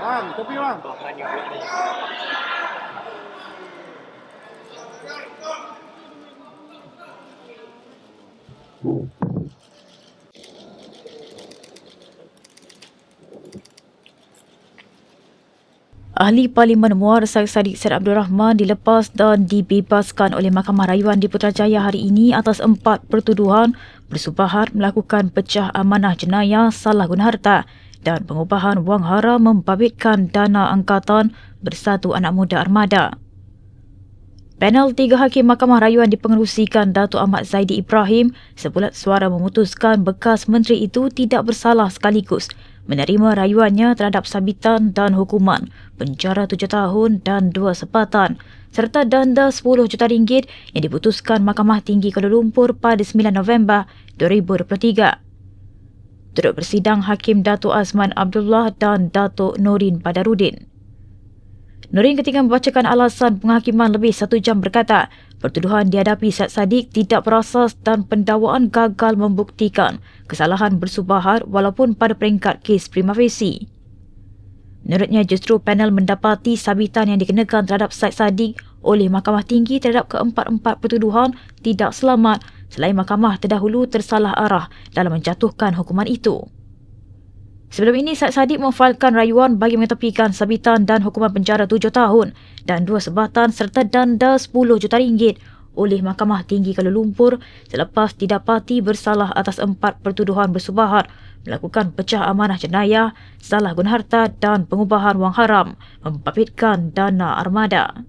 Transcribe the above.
Bang, kopi bang. Ahli Parlimen Muar Syed Saddiq Syed Abdul Rahman dilepas dan dibebaskan oleh Mahkamah Rayuan di Putrajaya hari ini atas empat pertuduhan bersubahat melakukan pecah amanah jenayah salah guna harta dan pengubahan wang haram membabitkan dana angkatan bersatu anak muda armada. Panel tiga hakim Mahkamah Rayuan dipengerusikan Datuk Ahmad Zaidi Ibrahim sebulat suara memutuskan bekas menteri itu tidak bersalah sekaligus menerima rayuannya terhadap sabitan dan hukuman penjara tujuh tahun dan dua sepatan serta denda 10 juta ringgit yang diputuskan Mahkamah Tinggi Kuala Lumpur pada 9 November 2023. Turut bersidang Hakim Datuk Azman Abdullah dan Datuk Norin Badarudin. Nurin ketika membacakan alasan penghakiman lebih satu jam berkata, pertuduhan dihadapi Syed Saddiq tidak berasas dan pendakwaan gagal membuktikan kesalahan bersubahat walaupun pada peringkat kes prima facie. Menurutnya justru panel mendapati sabitan yang dikenakan terhadap Syed Saddiq oleh Mahkamah Tinggi terhadap keempat-empat pertuduhan tidak selamat selain mahkamah terdahulu tersalah arah dalam menjatuhkan hukuman itu. Sebelum ini, Syed Saddiq memfailkan rayuan bagi mengetepikan sabitan dan hukuman penjara tujuh tahun dan dua sebatan serta denda 10 juta ringgit oleh Mahkamah Tinggi Kuala Lumpur selepas didapati bersalah atas empat pertuduhan bersubahat melakukan pecah amanah jenayah, salah guna harta dan pengubahan wang haram membabitkan dana armada.